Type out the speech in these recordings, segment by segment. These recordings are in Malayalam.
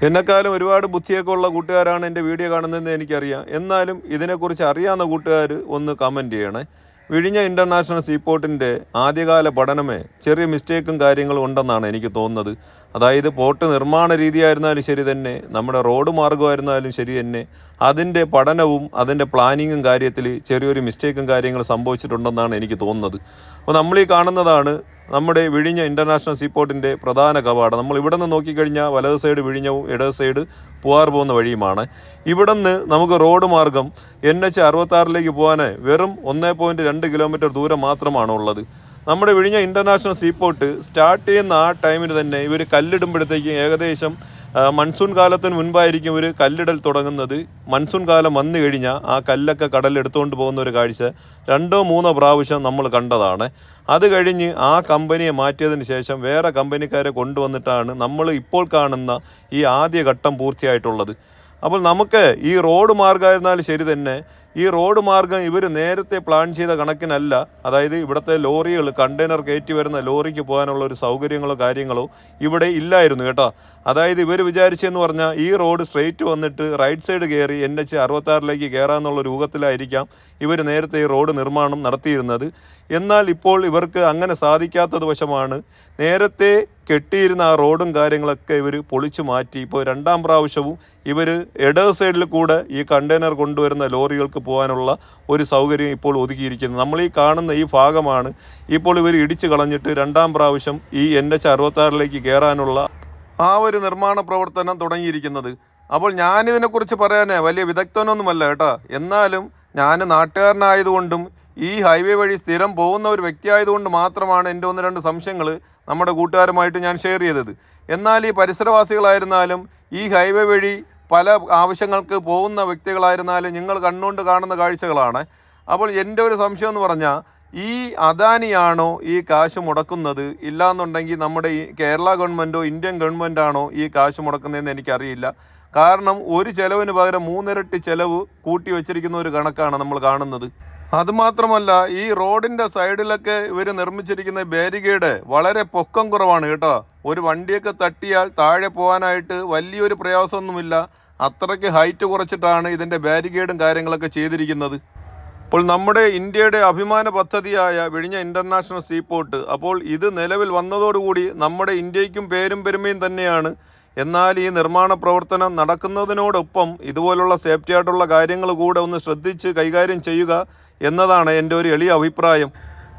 എന്നെക്കാളും ഒരുപാട് ബുദ്ധിയൊക്കെ ഉള്ള കൂട്ടുകാരാണ് എന്റെ വീഡിയോ കാണുന്നതെന്ന് എനിക്കറിയാം. എന്നാലും ഇതിനെക്കുറിച്ച് അറിയാവുന്ന കൂട്ടുകാർ ഒന്ന് കമന്റ് ചെയ്യണേ. വിഴിഞ്ഞ ഇന്റർനാഷണൽ സീപോർട്ടിന്റെ ആദ്യകാല പഠനമേ ചെറിയ മിസ്റ്റേക്കും കാര്യങ്ങളും ഉണ്ടെന്നാണ് എനിക്ക് തോന്നുന്നത്. അതായത് പോർട്ട് നിർമ്മാണ രീതിയായിരുന്നാലും ശരി തന്നെ നമ്മുടെ റോഡ് മാർഗമായിരുന്നാലും ശരി തന്നെ അതിന്റെ പഠനവും അതിന്റെ പ്ലാനിങ്ങും കാര്യത്തിൽ ചെറിയൊരു മിസ്റ്റേക്കും കാര്യങ്ങളും സംഭവിച്ചിട്ടുണ്ടെന്നാണ് എനിക്ക് തോന്നുന്നത്. അപ്പോൾ നമ്മൾ ഈ കാണുന്നതാണ് നമ്മുടെ വിഴിഞ്ഞ ഇന്റർനാഷണൽ സീപോർട്ടിന്റെ പ്രധാന കവാടം. നമ്മൾ ഇവിടെ നിന്ന് നോക്കിക്കഴിഞ്ഞാൽ വലത് സൈഡ് വിഴിഞ്ഞവും ഇടത് സൈഡ് പൂവാർ പോകുന്ന വഴിയുമാണ്. ഇവിടെ നിന്ന് നമുക്ക് റോഡ് മാർഗം എൻ എച്ച് അറുപത്താറിലേക്ക് പോകാൻ വെറും ഒന്നേ പോയിന്റ് രണ്ട് കിലോമീറ്റർ ദൂരം മാത്രമാണ് ഉള്ളത് നമ്മുടെ വിഴിഞ്ഞ ഇന്റർനാഷണൽ സീപോർട്ട് സ്റ്റാർട്ട് ചെയ്യുന്ന ആ ടൈമിന് തന്നെ ഇവർ കല്ലിടുമ്പോഴത്തേക്കും ഏകദേശം മൺസൂൺ കാലത്തിന് മുൻപായിരിക്കും ഒരു കല്ലിടൽ തുടങ്ങുന്നത്. മൺസൂൺ കാലം വന്നു കഴിഞ്ഞാൽ ആ കല്ലൊക്കെ കടലെടുത്തുകൊണ്ട് പോകുന്ന ഒരു കാഴ്ച രണ്ടോ മൂന്നോ പ്രാവശ്യം നമ്മൾ കണ്ടതാണ്. അത് കഴിഞ്ഞ് ആ കമ്പനിയെ മാറ്റിയതിന് ശേഷം വേറെ കമ്പനിക്കാരെ കൊണ്ടുവന്നിട്ടാണ് നമ്മൾ ഇപ്പോൾ കാണുന്ന ഈ ആദ്യ ഘട്ടം പൂർത്തിയായിട്ടുള്ളത്. അപ്പോൾ നമുക്ക് ഈ റോഡ് മാർഗമായിരുന്നാലും ശരി തന്നെ ഈ റോഡ് മാർഗം ഇവർ നേരത്തെ പ്ലാൻ ചെയ്ത കണക്കിനല്ല. അതായത് ഇവിടുത്തെ ലോറികൾ കണ്ടെയ്നർ കയറ്റി വരുന്ന ലോറിക്ക് പോകാനുള്ള ഒരു സൗകര്യങ്ങളോ കാര്യങ്ങളോ ഇവിടെ ഇല്ലായിരുന്നു കേട്ടോ. അതായത് ഇവർ വിചാരിച്ചെന്ന് പറഞ്ഞാൽ ഈ റോഡ് സ്ട്രെയിറ്റ് വന്നിട്ട് റൈറ്റ് സൈഡ് കയറി എൻ എച്ച് അറുപത്താറിലേക്ക് കയറാമെന്നുള്ള രൂപത്തിലായിരിക്കാം ഇവർ നേരത്തെ ഈ റോഡ് നിർമ്മാണം നടത്തിയിരുന്നത്. എന്നാൽ ഇപ്പോൾ ഇവർക്ക് അങ്ങനെ സാധിക്കാത്തത് വശമാണ്. നേരത്തെ കെട്ടിയിരുന്ന ആ റോഡും കാര്യങ്ങളൊക്കെ ഇവർ പൊളിച്ചു മാറ്റി. ഇപ്പോൾ രണ്ടാം പ്രാവശ്യവും ഇവർ എഡേഴ്സ് സൈഡിൽ കൂടെ ഈ കണ്ടെയ്നർ കൊണ്ടുവരുന്ന ലോറികൾക്ക് പോകാനുള്ള ഒരു സൗകര്യം ഇപ്പോൾ ഒതുക്കിയിരിക്കുന്നത് നമ്മൾ ഈ കാണുന്ന ഈ ഭാഗമാണ്. ഇപ്പോൾ ഇവർ ഇടിച്ചു കളഞ്ഞിട്ട് രണ്ടാം പ്രാവശ്യം ഈ എൻ എച്ച് അറുപത്താറിലേക്ക് കയറാനുള്ള ആ ഒരു നിർമ്മാണ പ്രവർത്തനം തുടങ്ങിയിരിക്കുന്നത്. അപ്പോൾ ഞാനിതിനെക്കുറിച്ച് പറയാനേ വലിയ വിദഗ്ധനൊന്നുമല്ല കേട്ടോ. എന്നാലും ഞാൻ നാട്ടുകാരനായതുകൊണ്ടും ഈ ഹൈവേ വഴി സ്ഥിരം പോകുന്ന ഒരു വ്യക്തിയായതുകൊണ്ട് മാത്രമാണ് എന്റെ ഒന്ന് രണ്ട് സംശയങ്ങൾ നമ്മുടെ കൂട്ടുകാരുമായിട്ട് ഞാൻ ഷെയർ ചെയ്തത്. എന്നാൽ ഈ പരിസരവാസികളായിരുന്നാലും ഈ ഹൈവേ വഴി പല ആവശ്യങ്ങൾക്ക് പോകുന്ന വ്യക്തികളായിരുന്നാലും നിങ്ങൾ കണ്ണുകൊണ്ട് കാണുന്ന കാഴ്ചകളാണ്. അപ്പോൾ എന്റെ ഒരു സംശയം എന്ന് പറഞ്ഞാൽ ഈ അദാനിയാണോ ഈ കാശ് മുടക്കുന്നത്? ഇല്ലാന്നുണ്ടെങ്കിൽ നമ്മുടെ ഈ കേരള ഗവൺമെന്റോ ഇന്ത്യൻ ഗവൺമെന്റാണോ ഈ കാശ് മുടക്കുന്നതെന്ന് എനിക്കറിയില്ല. കാരണം ഒരു ചെലവിന് പകരം മൂന്നിരട്ടി ചെലവ് കൂട്ടി വച്ചിരിക്കുന്ന ഒരു കണക്കാണ് നമ്മൾ കാണുന്നത്. അതുമാത്രമല്ല ഈ റോഡിന്റെ സൈഡിലൊക്കെ ഇവർ നിർമ്മിച്ചിരിക്കുന്ന ബാരിക്കേഡ് വളരെ പൊക്കം കുറവാണ് കേട്ടോ. ഒരു വണ്ടിയൊക്കെ തട്ടിയാൽ താഴെ പോകാനായിട്ട് വലിയൊരു പ്രയാസമൊന്നുമില്ല. അത്രയ്ക്ക് ഹൈറ്റ് കുറച്ചിട്ടാണ് ഇതിന്റെ ബാരിക്കേഡും കാര്യങ്ങളൊക്കെ ചെയ്തിരിക്കുന്നത്. അപ്പോൾ നമ്മുടെ ഇന്ത്യയുടെ അഭിമാന പദ്ധതിയായ വിഴിഞ്ഞ ഇന്റർനാഷണൽ സീപോർട്ട് അപ്പോൾ ഇത് നിലവിൽ വന്നതോടുകൂടി നമ്മുടെ ഇന്ത്യയ്ക്കും പേരും പെരുമയും തന്നെയാണ്. എന്നാൽ ഈ നിർമ്മാണ പ്രവർത്തനം നടക്കുന്നതിനോടൊപ്പം ഇതുപോലുള്ള സേഫ്റ്റി ആയിട്ടുള്ള കാര്യങ്ങൾ കൂടെ ഒന്ന് ശ്രദ്ധിച്ച് കൈകാര്യം ചെയ്യുക എന്നതാണ് എന്റെ ഒരു എളിയ അഭിപ്രായം.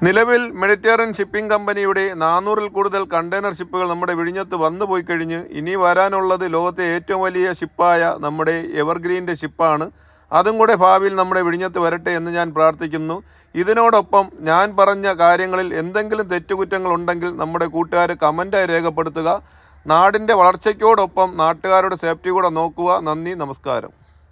നിലവിൽ മെഡിറ്ററേൻ ഷിപ്പിംഗ് കമ്പനിയുടെ നാനൂറിൽ കൂടുതൽ കണ്ടെയ്നർ ഷിപ്പുകൾ നമ്മുടെ വിഴിഞ്ഞത്ത് വന്നു പോയി കഴിഞ്ഞ് ഇനി വരാനുള്ളത് ലോകത്തെ ഏറ്റവും വലിയ ഷിപ്പായ നമ്മുടെ എവർഗ്രീന്റെ ഷിപ്പാണ്. അതും കൂടെ ഭാവിയിൽ നമ്മുടെ വിഴിഞ്ഞത്ത് വരട്ടെ എന്ന് ഞാൻ പ്രാർത്ഥിക്കുന്നു. ഇതിനോടൊപ്പം ഞാൻ പറഞ്ഞ കാര്യങ്ങളിൽ എന്തെങ്കിലും തെറ്റുകുറ്റങ്ങൾ ഉണ്ടെങ്കിൽ നമ്മുടെ കൂട്ടുകാർ കമന്റായി രേഖപ്പെടുത്തുക. നാടിന്റെ വളർച്ചയ്ക്കോടൊപ്പം നാട്ടുകാരുടെ സേഫ്റ്റി കൂടെ നോക്കുക. നന്ദി നമസ്കാരം.